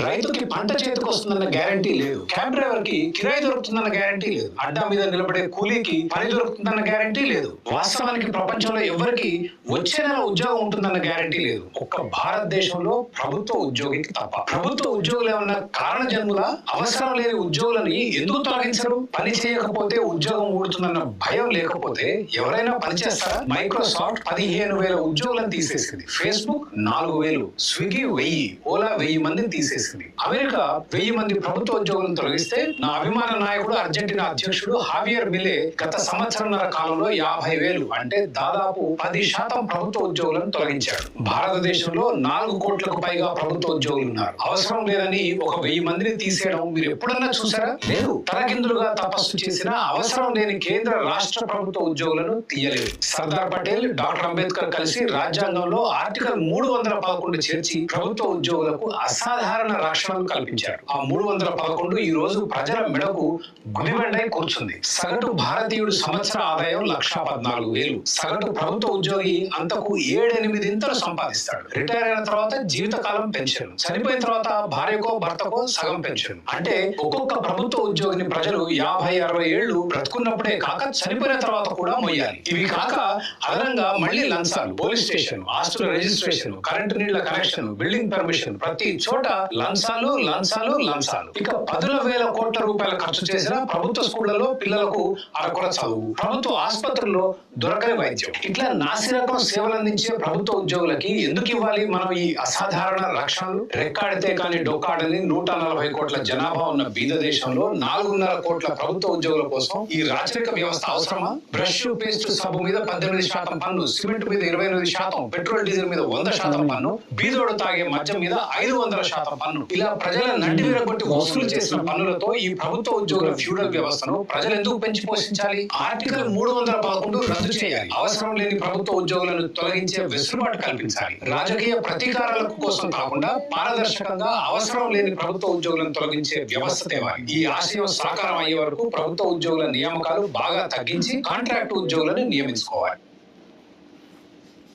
రైతుకి పంట చేతికి వస్తుందన్న గ్యారంటీ లేదు. క్యాబ్ డ్రైవర్కి కిరాయి దొరుకుతుందన్న గ్యారంటీ లేదు. అడ్డా మీద నిలబడే కూలీకి పని దొరుకుతుందన్న గ్యారంటీ లేదు. వాస్తవానికి ప్రపంచంలో ఎవరికి వచ్చే నెల ఉద్యోగం ఉంటుందన్న గ్యారంటీ లేదు. ఒక్క భారతదేశంలో ప్రభుత్వ ఉద్యోగికి తప్ప. ప్రభుత్వ ఉద్యోగులు ఏమన్నా కారణ జన్ముల అవసరం లేని ఉద్యోగులని ఎందుకు తొలగించరు? పని చేయకపోతే ఉద్యోగం ఊడుతుందన్న భయం లేకపోతే ఎవరైనా పని చేస్తారా? మైక్రోసాఫ్ట్ పదిహేను వేల ఉద్యోగులను తీసేసింది. ఫేస్బుక్ నాలుగు వేలు. స్విగ్గీ వెయ్యి. ఓలా వెయ్యి మందిని తీసేసింది. అమెరికా వెయ్యి మంది ప్రభుత్వ ఉద్యోగులను తొలగిస్తే నా అభిమాన నాయకుడు అర్జెంటీనా అధ్యక్షుడు హావియర్ మిలే గత సంవత్సరంన్నర కాలంలో యాభై వేలు అంటే దాదాపు పది శాతం ప్రభుత్వ ఉద్యోగులను తొలగించాడు. భారతదేశంలో నాలుగు కోట్లకు పైగా ప్రభుత్వ ఉద్యోగులు ఉన్నారు. అవసరం లేదని ఒక వెయ్యి మందిని తీసేయడం మీరు ఎప్పుడన్నా చూసారా? లేదు. తలకిందులుగా తపస్సు చేసిన అవసరం లేని కేంద్ర రాష్ట్ర ప్రభుత్వ ఉద్యోగులను తీయలేదు. సర్దార్ పటేల్ డాక్టర్ అంబేద్కర్ కలిసి రాజ్యాంగంలో ఆర్టికల్ మూడు వందల పదకొండు చేర్చి ప్రభుత్వ ఉద్యోగులకు అసాధారణ రక్షణలు కల్పించారు ఆ మూడు వందల పదకొండు ఈ రోజు ప్రజల మెడకు గుదిబండై కూర్చుంది. సగటు భారతీయుడు సంవత్సర ఆదాయం లక్ష పద్నాలుగు వేలు. సగటు ప్రభుత్వ ఉద్యోగి అంతకు ఏడెనిమిదింతలు సంపాదిస్తాడు. రిటైర్ అయిన తర్వాత జీవితకాలం పెన్షన్. చనిపోయిన తర్వాత భార్యకో భర్తకో సగం పెన్షన్. అంటే ఒక్కొక్క ప్రభుత్వ ఉద్యోగిని ప్రజలు యాభై అరవై ఏళ్ళు బ్రతుకున్నప్పుడే కాక చనిపోయిన తర్వాత కూడా మొయ్యాలి. ఇవి కాక అదనంగా మళ్ళీ లంచాలు పోలీస్ స్టేషన్ ఆస్తుల రిజిస్ట్రేషన్ కరెంటు నీళ్ళ కనెక్షన్ బిల్డింగ్ పర్మిషన్ ప్రతి చోట లంచాలు లంచాలు లంచాలు. ఇక పదుల వేల కోట్ల రూపాయలు ఖర్చు చేసిన ప్రభుత్వ స్కూళ్ళలో పిల్లలకు అరకొర చదువు ప్రభుత్వ ఆసుపత్రుల్లో దొరకని వైద్యం. ఇట్లా నాసిరకం సేవలు అందించే ప్రభుత్వ ఉద్యోగులకి ఎందుకు ఇవ్వాలి మనం ఈ అసాధారణ రక్షణలు రెక్కాడితే కానీ డొక్కాడని నూట నలభై కోట్ల జనాభా ఉన్న బీద దేశంలో నాలుగున్నర కోట్ల ప్రభుత్వ ఉద్యోగుల కోసం ఈ రాచరిక వ్యవస్థ అవసరమా? బ్రష్ పేస్ట్ సబ్బు మీద పద్దెనిమిది శాతం పన్ను సిమెంట్ మీద ఇరవై ఎనిమిది శాతం పెట్రోల్ డీజిల్ మీద వంద శాతం పన్ను బీదోడు తాగే మద్యం మీద ఐదు వందల శాతం పన్ను ఇలా ప్రజల నడ్డి విరగొట్టి వసూలు చేసిన పన్నులతో ఈ ప్రభుత్వ ఉద్యోగుల ఫ్యూడల్ వ్యవస్థను ప్రజలు ఎందుకు పెంచి పోషించాలి? ఆర్టికల్ మూడు వందల పదకొండు రద్దు చేయాలి. అవసరం లేని ప్రభుత్వ ఉద్యోగులను తొలగించే వెసులుబాటు కల్పించాలి. రాజకీయ ప్రతీకారాలకు కోసం కాకుండా పారదర్శకంగా అవసరం లేని ప్రభుత్వ ఉద్యోగులను తొలగించే వ్యవస్థ తేవాలి. ఈ ఆశయం సాకారం అయ్యే వరకు ప్రభుత్వ ఉద్యోగుల నియామకాలు బాగా తగ్గించి కాంట్రాక్ట్ ఉద్యోగులను నియమించుకోవాలి.